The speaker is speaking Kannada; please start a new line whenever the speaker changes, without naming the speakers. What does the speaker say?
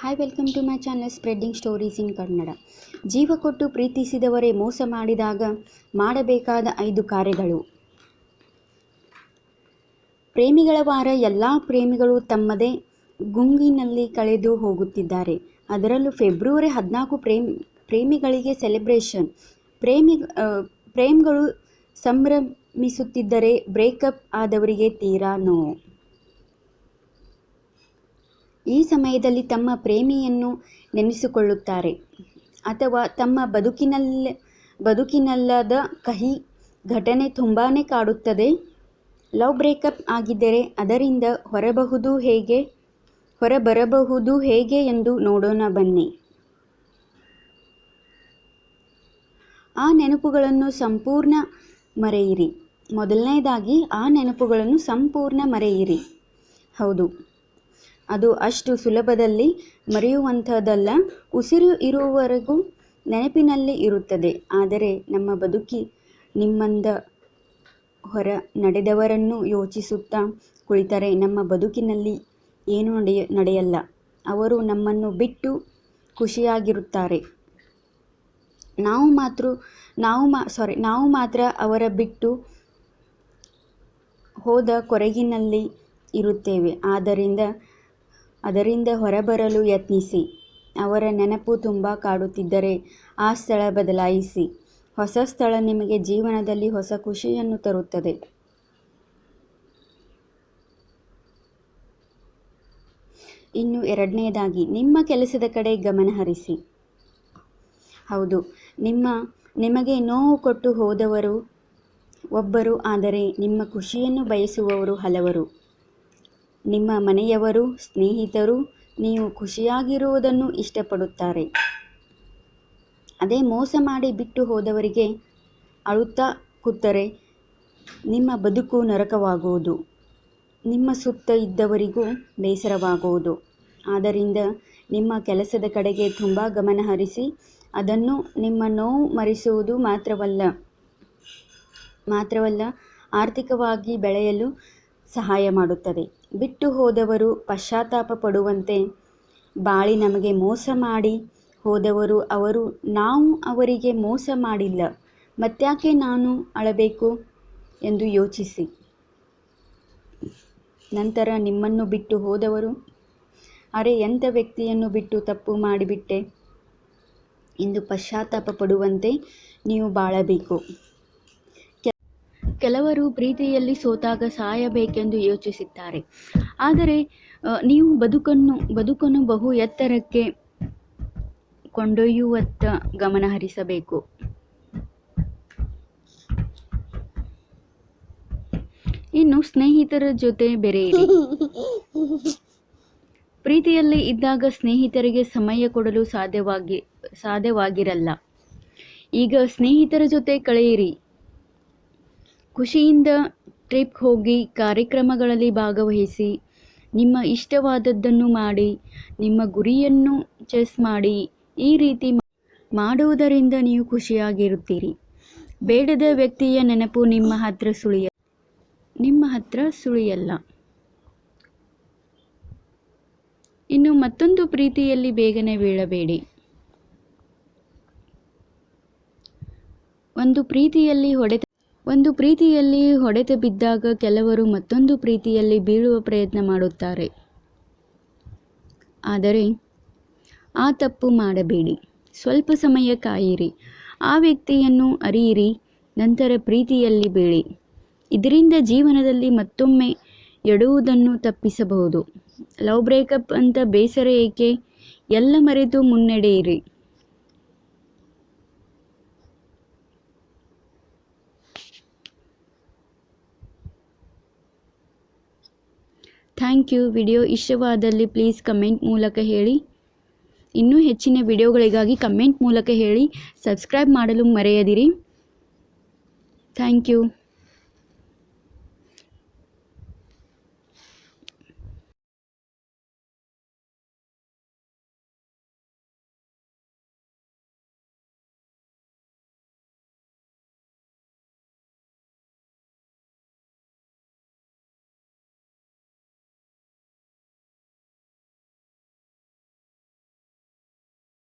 Hi welcome to my channel spreading stories in Kannada ಜೀವ ಕೊಟ್ಟು ಪ್ರೀತಿಸಿದವರೇ ಮೋಸ ಮಾಡಿದಾಗ ಮಾಡಬೇಕಾದ ಐದು ಕಾರ್ಯಗಳು. ಪ್ರೇಮಿಗಳ ವಾರ ಎಲ್ಲ ಪ್ರೇಮಿಗಳು ತಮ್ಮದೇ ಗುಂಗಿನಲ್ಲಿ ಕಳೆದು ಹೋಗುತ್ತಿದ್ದಾರೆ. ಅದರಲ್ಲೂ ಫೆಬ್ರವರಿ ಹದಿನಾಲ್ಕು ಪ್ರೇಮ್, ಪ್ರೇಮಿಗಳಿಗೆ ಸೆಲೆಬ್ರೇಷನ್ ಪ್ರೇಮಿ ಪ್ರೇಮ್ಗಳು ಸಂಭ್ರಮಿಸುತ್ತಿದ್ದರೆ ಬ್ರೇಕಪ್ ಆದವರಿಗೆ ತೀರಾ ನೋವು. ಈ ಸಮಯದಲ್ಲಿ ತಮ್ಮ ಪ್ರೇಮಿಯನ್ನು ನೆನೆಸಿಕೊಳ್ಳುತ್ತಾರೆ ಅಥವಾ ತಮ್ಮ ಬದುಕಿನಲ್ಲ ಬದುಕಿನಲ್ಲದ ಕಹಿ ಘಟನೆ ತುಂಬಾ ಕಾಡುತ್ತದೆ. ಲವ್ ಬ್ರೇಕಪ್ ಆಗಿದ್ದರೆ ಅದರಿಂದ ಹೊರಬಹುದು ಹೇಗೆ? ಹೊರಬರಬಹುದು ಹೇಗೆ ಎಂದು ನೋಡೋಣ ಬನ್ನಿ. ಆ ನೆನಪುಗಳನ್ನು ಸಂಪೂರ್ಣ ಮರೆಯಿರಿ. ಮೊದಲನೇದಾಗಿ ಆ ನೆನಪುಗಳನ್ನು ಸಂಪೂರ್ಣ ಮರೆಯಿರಿ. ಹೌದು. ಅದು ಅಷ್ಟು ಸುಲಭದಲ್ಲಿ ಮರೆಯುವಂಥದ್ದಲ್ಲ. ಉಸಿರು ಇರುವವರೆಗೂ ನೆನಪಿನಲ್ಲಿ ಇರುತ್ತದೆ. ಆದರೆ ನಮ್ಮ ಬದುಕಿ ನಿಮ್ಮಂದ ಹೊರ ನಡೆದವರನ್ನು ಯೋಚಿಸುತ್ತಾ ಕುಳಿತರೆ ನಮ್ಮ ಬದುಕಿನಲ್ಲಿ ಏನೂ ನಡೆಯ, ನಡೆಯಲ್ಲ. ಅವರು ನಮ್ಮನ್ನು ಬಿಟ್ಟು ಖುಷಿಯಾಗಿರುತ್ತಾರೆ. ನಾವು ಮಾತ್ರ, ನಾವು ಮಾ ಸಾರಿ ನಾವು ಮಾತ್ರ ಅವರ ಬಿಟ್ಟು ಹೋದ ಕೊರಗಿನಲ್ಲಿ ಇರುತ್ತೇವೆ. ಆದ್ದರಿಂದ ಅದರಿಂದ ಹೊರಬರಲು ಯತ್ನಿಸಿ. ಅವರ ನೆನಪು ತುಂಬ ಕಾಡುತ್ತಿದ್ದರೆ ಆ ಸ್ಥಳ ಬದಲಾಯಿಸಿ. ಹೊಸ ಸ್ಥಳ ನಿಮಗೆ ಜೀವನದಲ್ಲಿ ಹೊಸ ಖುಷಿಯನ್ನು ತರುತ್ತದೆ. ಇನ್ನು ಎರಡನೇದಾಗಿ, ನಿಮ್ಮ ಕೆಲಸದ ಕಡೆ ಗಮನ ಹರಿಸಿ. ಹೌದು, ನಿಮ್ಮ, ನಿಮಗೆ ನೋವು ಕೊಟ್ಟು ಹೋದವರು ಒಬ್ಬರು, ಆದರೆ ನಿಮ್ಮ ಖುಷಿಯನ್ನು ಬಯಸುವವರು ಹಲವರು. ನಿಮ್ಮ ಮನೆಯವರು, ಸ್ನೇಹಿತರು, ನೀವು ಖುಷಿಯಾಗಿರುವುದನ್ನು ಇಷ್ಟಪಡುತ್ತಾರೆ. ಅದೇ ಮೋಸ ಮಾಡಿ ಬಿಟ್ಟು ಹೋದವರಿಗೆ ಅಳುತ್ತಾ ಕೂತರೆ ನಿಮ್ಮ ಬದುಕು ನರಕವಾಗುವುದು. ನಿಮ್ಮ ಸುತ್ತ ಇದ್ದವರಿಗೂ ಬೇಸರವಾಗುವುದು. ಆದ್ದರಿಂದ ನಿಮ್ಮ ಕೆಲಸದ ಕಡೆಗೆ ತುಂಬ ಗಮನ ಹರಿಸಿ, ಅದನ್ನು ನಿಮ್ಮ ನೋವು ಮರೆಸುವುದು ಮಾತ್ರವಲ್ಲ ಮಾತ್ರವಲ್ಲ, ಆರ್ಥಿಕವಾಗಿ ಬೆಳೆಯಲು ಸಹಾಯ ಮಾಡುತ್ತದೆ. ಬಿಟ್ಟು ಹೋದವರು ಪಶ್ಚಾತ್ತಾಪ ಪಡುವಂತೆ ಬಾಳಿ ನಮಗೆ ಮೋಸ ಮಾಡಿ, ಹೋದವರು ಅವರು, ನಾವು ಅವರಿಗೆ ಮೋಸ ಮಾಡಿಲ್ಲ. ಮತ್ತ್ಯಾಕೆ ನಾನು ಅಳಬೇಕು ಎಂದು ಯೋಚಿಸಿ. ನಂತರ ನಿಮ್ಮನ್ನು ಬಿಟ್ಟು ಹೋದವರು, ಅರೆ ಎಂಥ ವ್ಯಕ್ತಿಯನ್ನು ಬಿಟ್ಟು ತಪ್ಪು ಮಾಡಿಬಿಟ್ಟೆ? ಎಂದು ಪಶ್ಚಾತ್ತಾಪ ಪಡುವಂತೆ ನೀವು ಬಾಳಬೇಕು. ಕೆಲವರು ಪ್ರೀತಿಯಲ್ಲಿ ಸೋತಾಗ ಸಾಯಬೇಕೆಂದು ಯೋಚಿಸುತ್ತಾರೆ ಆದರೆ ನೀವು ಬದುಕನ್ನು ಬದುಕನ್ನು ಬಹು ಎತ್ತರಕ್ಕೆ ಕೊಂಡೊಯ್ಯುವತ್ತ ಗಮನ ಹರಿಸಬೇಕು. ಇನ್ನು ಸ್ನೇಹಿತರ ಜೊತೆ ಬೆರೆಯಿರಿ ಪ್ರೀತಿಯಲ್ಲಿ ಇದ್ದಾಗ ಸ್ನೇಹಿತರಿಗೆ ಸಮಯ ಕೊಡಲು ಸಾಧ್ಯವಾಗಿ, ಸಾಧ್ಯವಾಗಿರಲ್ಲ. ಈಗ ಸ್ನೇಹಿತರ ಜೊತೆ ಕಳೆಯಿರಿ. ಖುಷಿಯಿಂದ ಟ್ರಿಪ್ ಹೋಗಿ ಕಾರ್ಯಕ್ರಮಗಳಲ್ಲಿ ಭಾಗವಹಿಸಿ, ನಿಮ್ಮ ಇಷ್ಟವಾದದ್ದನ್ನು ಮಾಡಿ, ನಿಮ್ಮ ಗುರಿಯನ್ನು ಚೆಸ್ ಮಾಡಿ, ಈ ರೀತಿ ಮಾಡುವುದರಿಂದ ನೀವು ಖುಷಿಯಾಗಿರುತ್ತೀರಿ. ಬೇಡದ ವ್ಯಕ್ತಿಯ ನೆನಪು ನಿಮ್ಮ ಹತ್ರ ಸುಳಿಯ, ನಿಮ್ಮ ಹತ್ರ ಸುಳಿಯಲ್ಲ. ಇನ್ನು ಮತ್ತೊಂದು ಪ್ರೀತಿಯಲ್ಲಿ ಬೇಗನೆ ಬೀಳಬೇಡಿ. ಒಂದು ಪ್ರೀತಿಯಲ್ಲಿ ಹೊಡೆತ ಒಂದು ಪ್ರೀತಿಯಲ್ಲಿ ಹೊಡೆತ ಬಿದ್ದಾಗ ಕೆಲವರು ಮತ್ತೊಂದು ಪ್ರೀತಿಯಲ್ಲಿ ಬೀಳುವ ಪ್ರಯತ್ನ ಮಾಡುತ್ತಾರೆ. ಆದರೆ, ಆ ತಪ್ಪು ಮಾಡಬೇಡಿ. ಸ್ವಲ್ಪ ಸಮಯ ಕಾಯಿರಿ. ಆ ವ್ಯಕ್ತಿಯನ್ನು ಅರಿಯಿರಿ. ನಂತರ ಪ್ರೀತಿಯಲ್ಲಿ ಬೀಳಿ. ಇದರಿಂದ ಜೀವನದಲ್ಲಿ ಮತ್ತೊಮ್ಮೆ ಎಡುವುದನ್ನು ತಪ್ಪಿಸಬಹುದು. ಲವ್ ಬ್ರೇಕಪ್ ಅಂತ ಬೇಸರ ಏಕೆ? ಎಲ್ಲ ಮರೆತು ಮುನ್ನಡೆಯಿರಿ. Thank you. ವಿಡಿಯೋ ಇಷ್ಟವಾದಲ್ಲಿ ಪ್ಲೀಸ್ ಕಮೆಂಟ್ ಮೂಲಕ ಹೇಳಿ. ಇನ್ನೂ ಹೆಚ್ಚಿನ ವಿಡಿಯೋಗಳಿಗಾಗಿ ಕಮೆಂಟ್ ಮೂಲಕ ಹೇಳಿ. ಸಬ್ಸ್ಕ್ರೈಬ್ ಮಾಡಲು ಮರೆಯದಿರಿ. Thank you.